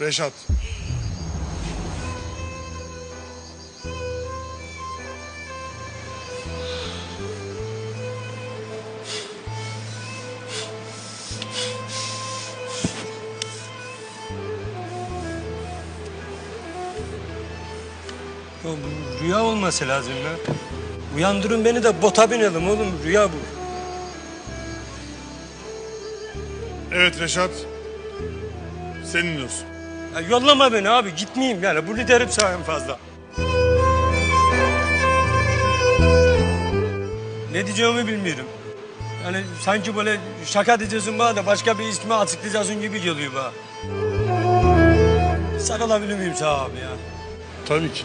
Reşat. Ya bu rüya olması lazım ya. Uyandırın beni de bota binelim oğlum. Rüya bu. Evet Reşat. Senin olsun. Ya yollama beni abi gitmeyeyim yani bu liderim sağ fazla. Ne diyeceğimi bilmiyorum. Yani sanki böyle şaka diyeceksin bana da başka bir isme açıklayacaksın gibi geliyor bana. Sarılabilir miyim sağ abi ya? Tabii ki.